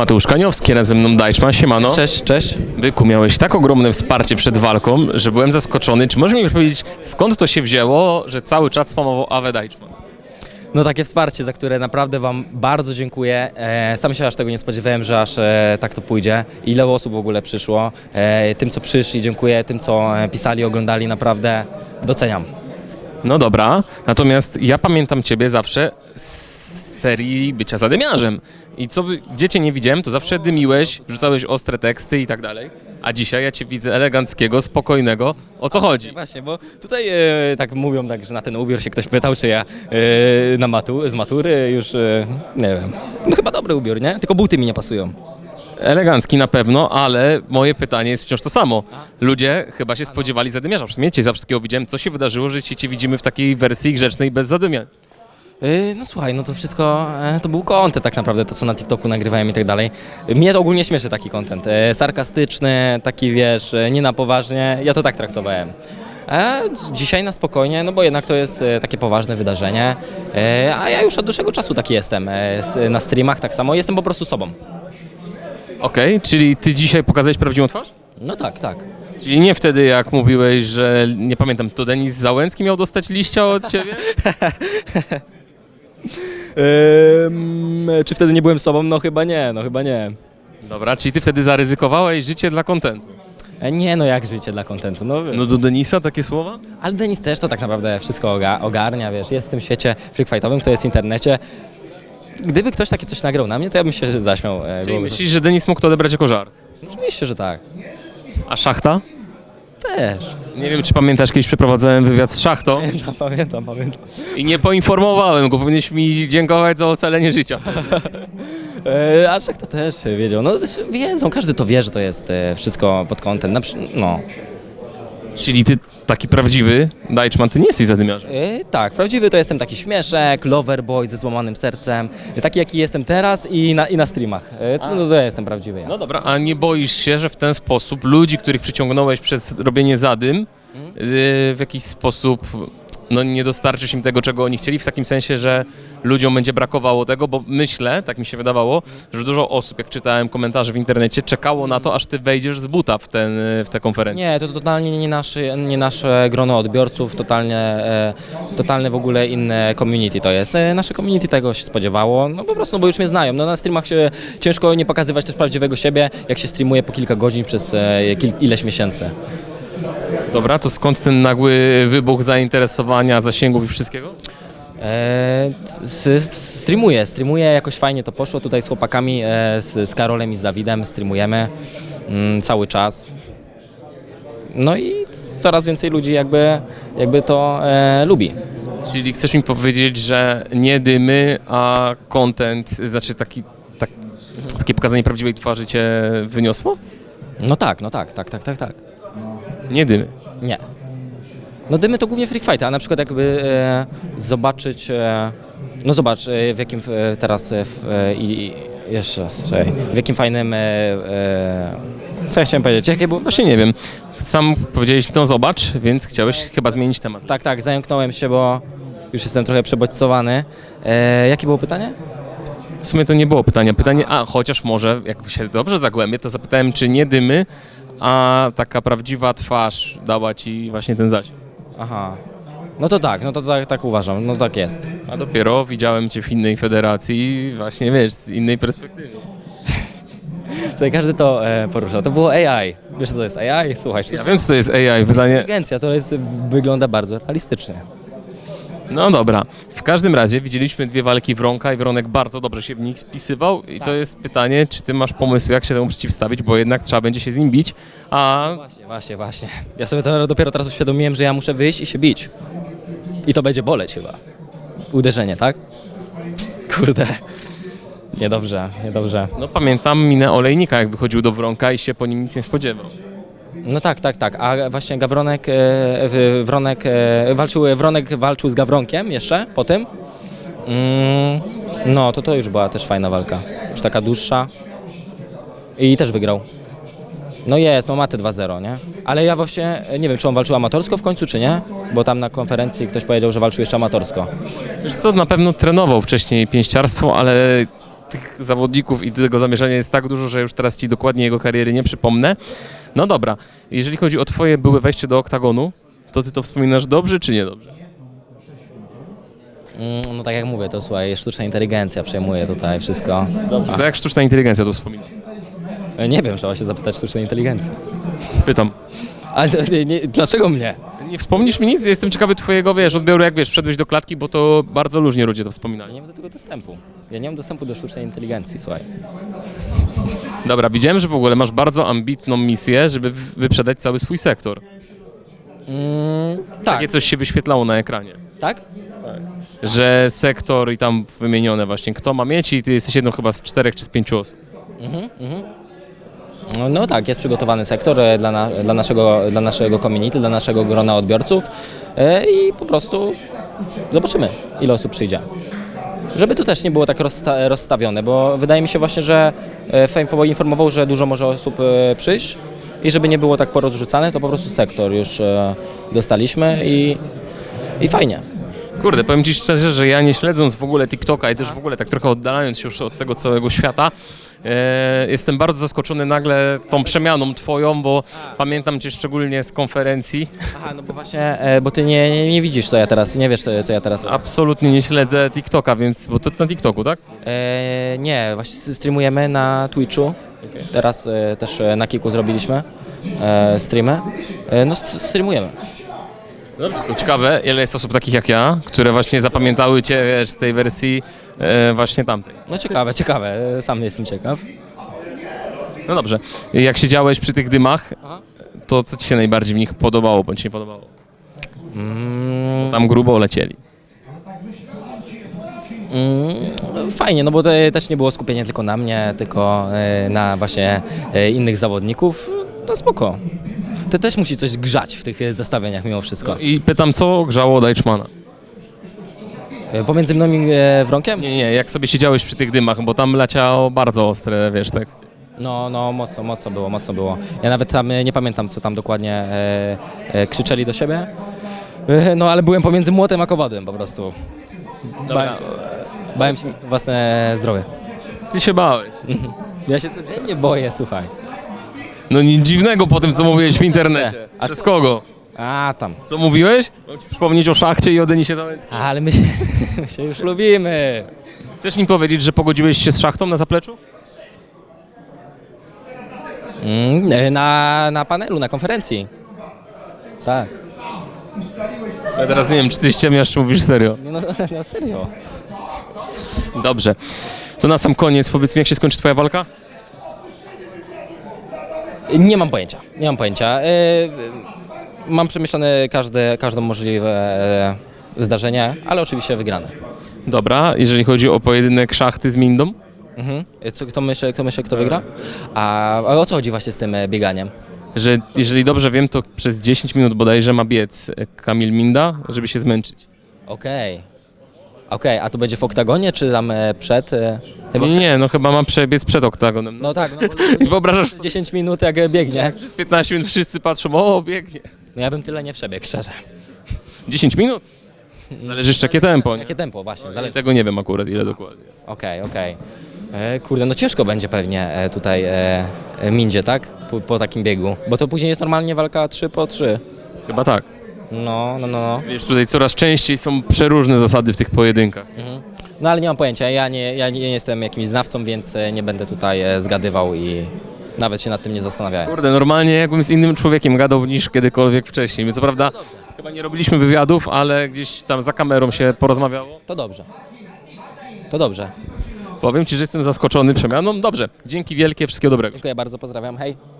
Mateusz Kaniowski, razem ze mną Dajczman, siemano. Cześć, cześć. Byku, miałeś tak ogromne wsparcie przed walką, że byłem zaskoczony. Czy możesz mi powiedzieć, skąd to się wzięło, że cały czas spamował Awe Dajczman? No takie wsparcie, za które naprawdę Wam bardzo dziękuję. E, sam się aż tego nie spodziewałem, że aż e, tak to pójdzie. Ile osób w ogóle przyszło. E, tym, co przyszli, dziękuję. Tym, co e, pisali, oglądali, naprawdę doceniam. No dobra, natomiast ja pamiętam ciebie zawsze z serii bycia zadymiarzem. I co by, gdzie cię nie widziałem, to zawsze dymiłeś, wrzucałeś ostre teksty i tak dalej. A dzisiaj ja cię widzę eleganckiego, spokojnego. O co chodzi? Właśnie, bo tutaj e, tak mówią, tak, że na ten ubiór się ktoś pytał, czy ja e, na matu, z matury już, e, nie wiem. No chyba dobry ubiór, nie? Tylko buty mi nie pasują. Elegancki na pewno, ale moje pytanie jest wciąż to samo. Ludzie chyba się spodziewali zadymiarza. Przynajmniej cię zawsze takiego widziałem. Co się wydarzyło, że cię, cię widzimy w takiej wersji grzecznej bez zadymiania? Yy, No słuchaj, no to wszystko, e, to był content tak naprawdę, to co na TikToku nagrywałem i tak dalej. Mnie to ogólnie śmieszy taki content, e, sarkastyczny, taki wiesz, e, nie na poważnie, ja to tak traktowałem. A dzisiaj na spokojnie, no bo jednak to jest takie poważne wydarzenie, a ja już od dłuższego czasu taki jestem, na streamach tak samo, jestem po prostu sobą. Okej, czyli ty dzisiaj pokazałeś prawdziwą twarz? No tak, tak. Czyli nie wtedy, jak mówiłeś, że nie pamiętam, to Denis Załęcki miał dostać liścia od ciebie? czy wtedy nie byłem sobą? No chyba nie, no chyba nie. Dobra, czyli ty wtedy zaryzykowałeś życie dla kontentu. E, Nie no, jak życie dla kontentu, no, No do Denisa takie słowa? Ale Denis też to tak naprawdę wszystko oga- ogarnia, wiesz, jest w tym świecie freakfightowym, kto jest w internecie. Gdyby ktoś takie coś nagrał na mnie, to ja bym się zaśmiał. e, Czyli byłoby myślisz, że Denis mógł to odebrać jako żart? to... Oczywiście, że tak. A szachta? Też. Nie wiem, czy pamiętasz, kiedyś przeprowadzałem wywiad z szachtą No, pamiętam, pamiętam. i nie poinformowałem go. Powinieneś mi dziękować za ocalenie życia. E, a Szachta też wiedział. No też wiedzą, każdy to wie, że to jest e, wszystko pod kątem. Na, przy- no. Czyli ty taki prawdziwy Dajczman, ty nie jesteś zadymiarzem. E, tak, prawdziwy to jestem taki śmieszek, loverboy ze złamanym sercem, taki jaki jestem teraz i na, i na streamach. E, to, no, to ja jestem prawdziwy ja. No dobra, a nie boisz się, że w ten sposób ludzi, których przyciągnąłeś przez robienie zadym, yy, w jakiś sposób no, nie dostarczysz im tego, czego oni chcieli, w takim sensie, że ludziom będzie brakowało tego, bo myślę, tak mi się wydawało, że dużo osób, jak czytałem komentarze w internecie, czekało na to, aż ty wejdziesz z buta w, ten, w tę konferencję. Nie, to totalnie nie nasze, nie nasze grono odbiorców, totalnie, e, totalne w ogóle inne community to jest. E, nasze community tego się spodziewało, no po prostu, no bo już mnie znają. No na streamach się ciężko nie pokazywać też prawdziwego siebie, jak się streamuje po kilka godzin przez e, ileś miesięcy. Dobra, to skąd ten nagły wybuch zainteresowania, zasięgów i wszystkiego? E, s, s- streamuję, streamuję, jakoś fajnie to poszło tutaj z chłopakami, e, z, z Karolem i z Dawidem streamujemy mm, cały czas. No i coraz więcej ludzi jakby, jakby to e, lubi. Czyli chcesz mi powiedzieć, że nie dymy, a content, znaczy taki, tak, takie pokazanie prawdziwej twarzy cię wyniosło? No tak, no tak, tak, tak, tak, tak. Nie dymy. Nie. No dymy to głównie free fight, a na przykład jakby e, zobaczyć, e, no zobacz e, w jakim e, teraz e, w, e, i, i jeszcze raz, czekaj, w jakim fajnym, e, e, co ja chciałem powiedzieć, jakie było, Właśnie nie wiem. Sam powiedziałeś, no zobacz, więc chciałeś chyba zmienić temat. tak, tak, zająknąłem się, bo już jestem trochę przebodźcowany. E, jakie było pytanie? W sumie to nie było pytania. Pytanie, a chociaż może, jak się dobrze zagłębię, to zapytałem, czy nie dymy, a taka prawdziwa twarz dała ci właśnie ten zasięg. Aha. No to tak, no to tak, tak uważam, no tak jest. A dopiero widziałem cię w innej federacji, właśnie wiesz, z innej perspektywy. Tutaj każdy to e, porusza. To było AI. Wiesz co to jest AI? Słuchaj, Ja wiem, co to jest AI, pytanie. inteligencja, to jest, wygląda bardzo realistycznie. No dobra. W każdym razie widzieliśmy dwie walki Wronka i Wronek bardzo dobrze się w nich spisywał i to jest pytanie, czy ty masz pomysł, jak się temu przeciwstawić, bo jednak trzeba będzie się z nim bić, a Właśnie, właśnie, właśnie. Ja sobie to dopiero teraz uświadomiłem, że ja muszę wyjść i się bić. I to będzie boleć chyba. Uderzenie, tak? Kurde. Niedobrze, niedobrze. no pamiętam minę Olejnika, jak wychodził do Wronka i się po nim nic nie spodziewał. No tak, tak, tak. A właśnie Gawronek, e, Wronek, e, walczył, Wronek walczył z Gawronkiem jeszcze po tym. Mm, no, to to już była też fajna walka. Już taka dłuższa. I też wygrał. No jest, no ma te 2-0, nie? Ale ja właśnie e, nie wiem, czy on walczył amatorsko w końcu, czy nie? Bo tam na konferencji ktoś powiedział, że walczył jeszcze amatorsko. Wiesz co, na pewno trenował wcześniej pięściarstwo, ale tych zawodników i tego zamierzenia jest tak dużo, że już teraz ci dokładnie jego kariery nie przypomnę. No dobra, jeżeli chodzi o twoje byłe wejście do oktagonu, to ty to wspominasz dobrze czy niedobrze? Mm, No tak jak mówię, to słuchaj, sztuczna inteligencja przejmuje tutaj wszystko. Dobrze. To jak sztuczna inteligencja to wspomina? E, Nie wiem, trzeba się zapytać sztucznej inteligencji. Pytam. Ale to nie, nie, dlaczego mnie? Nie wspomnisz mi nic? Jestem ciekawy twojego, wiesz, odbioru, jak wiesz, wszedłeś do klatki, bo to bardzo luźnie ludzie to Ja wspominali. nie mam do tego dostępu. Ja nie mam dostępu do sztucznej inteligencji, słuchaj. Dobra, widziałem, że w ogóle masz bardzo ambitną misję, żeby wyprzedać cały swój sektor. Mm, tak, Takie coś się wyświetlało na ekranie. tak? Że sektor i tam wymienione właśnie, kto ma mieć i ty jesteś jedną chyba z czterech czy z pięciu osób. No, no tak, jest przygotowany sektor e, dla, na, dla, naszego, dla naszego community, dla naszego grona odbiorców e, i po prostu zobaczymy, ile osób przyjdzie. Żeby to też nie było tak rozsta- rozstawione, bo wydaje mi się właśnie, że e, Fame informował, że dużo może osób e, przyjść i żeby nie było tak porozrzucane, to po prostu sektor już e, dostaliśmy i, i fajnie. Kurde, powiem ci szczerze, że ja nie śledząc w ogóle TikToka i też w ogóle tak trochę oddalając się już od tego całego świata, e, jestem bardzo zaskoczony nagle tą przemianą twoją, bo pamiętam cię szczególnie z konferencji. Aha, no bo właśnie, e, bo ty nie, nie, nie widzisz, co ja teraz, nie wiesz, co, co ja teraz robię. Absolutnie nie śledzę TikToka, więc, bo to na TikToku, tak? E, nie, właśnie streamujemy na Twitchu. Teraz e, też e, na Kiku zrobiliśmy e, streamy. E, no s- streamujemy. Ciekawe, ile jest osób takich jak ja, które właśnie zapamiętały cię wiesz, z tej wersji e, właśnie tamtej. No ciekawe, ciekawe, sam jestem ciekaw. No dobrze, jak siedziałeś przy tych dymach, Aha. to co ci się najbardziej w nich podobało, bądź nie podobało? Mm, Tam grubo lecieli. mm, fajnie, no bo to też nie było skupienie tylko na mnie, tylko e, na właśnie e, innych zawodników. To spoko. To też musi coś grzać w tych e, zestawieniach mimo wszystko. I pytam, co grzało Deichmana? E, Pomiędzy mną i e, Wronkiem? Nie, nie, jak sobie siedziałeś przy tych dymach, bo tam leciało bardzo ostre, wiesz, teksty. No, no, mocno, mocno było, mocno było. Ja nawet tam e, nie pamiętam, co tam dokładnie e, e, krzyczeli do siebie. E, no, ale byłem pomiędzy młotem a kowadłem po prostu. Bałem się, bałem się własne zdrowie. Ty się bałeś. Ja się codziennie boję, słuchaj. No nic dziwnego po tym, co mówiłeś w internecie. A Przez kogo? A, tam. Co mówiłeś? Mam ci przypomnieć o szachcie i o Denisie Załęckim. Ale my się, my się już lubimy. Chcesz mi powiedzieć, że pogodziłeś się z szachtą na zapleczu? Mm, e, na, na panelu, na konferencji. Tak. Ja teraz nie wiem, czy ty ściemniasz, czy mówisz serio. No, no, no serio. Dobrze. To na sam koniec powiedz mi, jak się skończy twoja walka? Nie mam pojęcia, nie mam pojęcia. E, mam przemyślane każde, każde możliwe e, zdarzenie, ale oczywiście wygrane. Dobra, jeżeli chodzi o pojedynek szachty z Mindą? Mhm. E, Co, kto myśli, kto myśli, kto wygra? A, a o co chodzi właśnie z tym bieganiem? Że jeżeli dobrze wiem, to przez 10 minut bodajże ma biec Kamil Minda, żeby się zmęczyć. Okej. Okej, a to będzie w oktagonie, czy tam przed? Chyba Nie, nie, no chyba ma przebiec przed oktagonem. No tak, no, bo I wyobrażasz sobie, 10 minut jak biegnie. przez 15 minut wszyscy patrzą, o, biegnie. No ja bym tyle nie przebiegł, szczerze. 10 minut? Zależy jeszcze jakie tempo, nie? Jakie tempo właśnie, zależy. Tego nie wiem akurat, ile dokładnie. Okej, okej. E, Kurde, no ciężko będzie pewnie e, tutaj e, e, Mindzie, tak? Po, po takim biegu. Bo to później jest normalnie walka 3 po 3. Chyba tak. No, no, no. no. Wiesz, tutaj coraz częściej są przeróżne zasady w tych pojedynkach. No ale nie mam pojęcia, ja nie, ja nie jestem jakimś znawcą, więc e, nie będę tutaj e, zgadywał i nawet się nad tym nie zastanawiałem. Kurde, normalnie jakbym z innym człowiekiem gadał niż kiedykolwiek wcześniej. Co prawda chyba nie robiliśmy wywiadów, ale gdzieś tam za kamerą się porozmawiało. To dobrze. To dobrze. Powiem Ci, że jestem zaskoczony przemianą. Dobrze, dzięki wielkie, wszystkiego dobrego. Dziękuję bardzo, pozdrawiam, hej.